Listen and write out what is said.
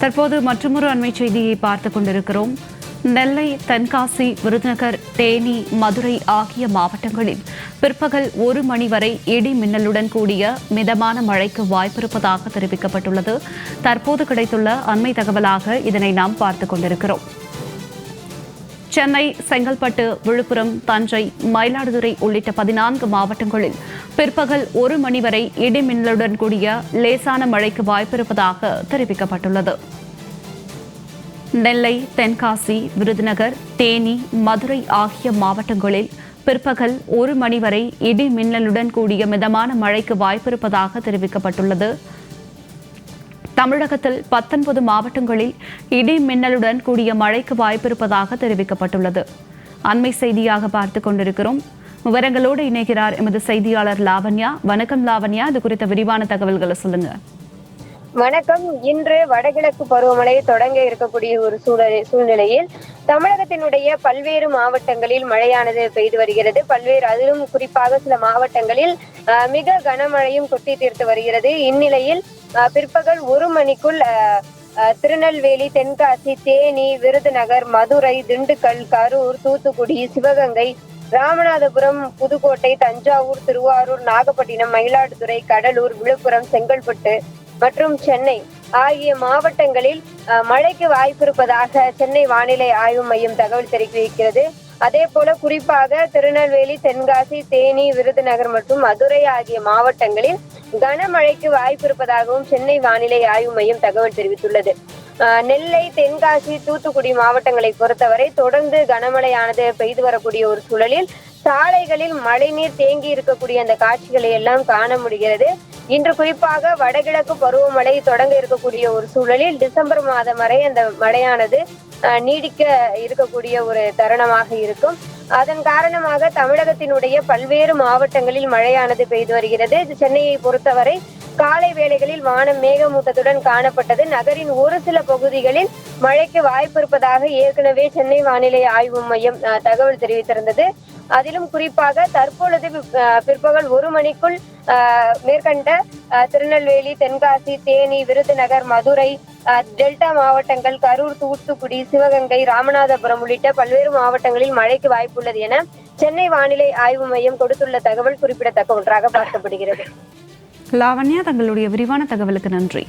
தற்போது மற்றொரு அண்மை செய்தியை பார்த்துக் கொண்டிருக்கிறோம். நெல்லை தென்காசி விருதுநகர் தேனி மதுரை ஆகிய மாவட்டங்களில் பிற்பகல் ஒரு மணி வரை இடி மின்னலுடன் கூடிய மிதமான மழைக்கு வாய்ப்பிருப்பதாக தெரிவிக்கப்பட்டுள்ளது. தற்போது கிடைத்துள்ள அண்மை தகவலாக இதனை நாம் பார்த்துக் கொண்டிருக்கிறோம். சென்னை செங்கல்பட்டு விழுப்புரம் தஞ்சை மயிலாடுதுறை உள்ளிட்ட பதினான்கு மாவட்டங்களில் பிற்பகல் ஒரு மணி வரை இடிமின்னலுடன் கூடிய லேசான மழைக்கு வாய்ப்பிருப்பதாக தெரிவிக்கப்பட்டுள்ளது. நெல்லை தென்காசி விருதுநகர் தேனி மதுரை ஆகிய மாவட்டங்களில் பிற்பகல் ஒரு மணி வரை இடி மின்னலுடன் கூடிய மிதமான மழைக்கு வாய்ப்பிருப்பதாக தெரிவிக்கப்பட்டுள்ளது. தமிழகத்தில் பத்தொன்பது மாவட்டங்களில் இடி மின்னலுடன் கூடிய மழைக்கு வாய்ப்பிருப்பதாக தெரிவிக்கப்பட்டுள்ளது. அண்மை செய்தியாக பார்த்துக் கொண்டிருக்கிறோம். விவரங்களோடு இணைகிறார் எமது செய்தியாளர் லாவண்யா. வணக்கம் லாவண்யா. இது குறித்த விரிவான தகவல்களை சொல்லுங்க. வணக்கம். இன்று வடகிழக்கு பருவமழை தொடங்க இருக்கக்கூடிய ஒரு சூழல் சூழ்நிலையில் தமிழகத்தினுடைய பல்வேறு மாவட்டங்களில் மழையானது பெய்து வருகிறது. பல்வேறு அதிலும் குறிப்பாக சில மாவட்டங்களில் அஹ், மிக கனமழையும் கொட்டி தீர்த்து வருகிறது. இந்நிலையில் அஹ், பிற்பகல் ஒரு மணிக்குள் அஹ், அஹ், திருநெல்வேலி தென்காசி தேனி விருதுநகர் மதுரை திண்டுக்கல் கரூர் தூத்துக்குடி சிவகங்கை ராமநாதபுரம் புதுக்கோட்டை தஞ்சாவூர் திருவாரூர் நாகப்பட்டினம் மயிலாடுதுறை கடலூர் விழுப்புரம் செங்கல்பட்டு மற்றும் சென்னை ஆகிய மாவட்டங்களில் அஹ், மழைக்கு வாய்ப்பிருப்பதாக சென்னை வானிலை ஆய்வு மையம் தகவல் தெரிவிக்கிறது. அதே போல குறிப்பாக திருநெல்வேலி தென்காசி தேனி விருதுநகர் மற்றும் மதுரை ஆகிய மாவட்டங்களில் கனமழைக்கு வாய்ப்பிருப்பதாகவும் சென்னை வானிலை ஆய்வு மையம் தகவல் தெரிவித்துள்ளது. நெல்லை தென்காசி தூத்துக்குடி மாவட்டங்களை பொறுத்தவரை தொடர்ந்து கனமழையானது பெய்து வரக்கூடிய ஒரு சூழலில் சாலைகளில் மழைநீர் தேங்கி இருக்கக்கூடிய அந்த காட்சிகளை எல்லாம் காண முடிகிறது. இன்று குறிப்பாக வடகிழக்கு பருவமழை தொடங்க இருக்கக்கூடிய ஒரு சூழலில் டிசம்பர் மாதம் வரை அந்த மழையானது நீடிக்க இருக்கக்கூடிய ஒரு தருணமாக இருக்கும். அதன் காரணமாக தமிழகத்தினுடைய பல்வேறு மாவட்டங்களில் மழையானது பெய்து வருகிறது. சென்னையை பொறுத்தவரை காலை வேளைகளில் வானம் மேகமூட்டத்துடன் காணப்பட்டது. நகரின் ஒரு சில பகுதிகளில் மழைக்கு வாய்ப்பு இருப்பதாக ஏற்கனவே சென்னை வானிலை ஆய்வு மையம் தகவல் தெரிவித்திருந்தது. அதிலும் குறிப்பாக தற்பொழுது பிற்பகல் ஒரு மணிக்குள் அஹ், மேற்கண்ட திருநெல்வேலி தென்காசி தேனி விருதுநகர் மதுரை டெல்டா மாவட்டங்கள் கரூர் தூத்துக்குடி சிவகங்கை ராமநாதபுரம் உள்ளிட்ட பல்வேறு மாவட்டங்களில் மழைக்கு வாய்ப்புள்ளது என சென்னை வானிலை ஆய்வு மையம் கொடுத்துள்ள தகவல் குறிப்பிடத்தக்க ஒன்றாக பார்க்கப்படுகிறது. லாவண்யா தங்களுடைய விரிவான தகவலுக்கு நன்றி.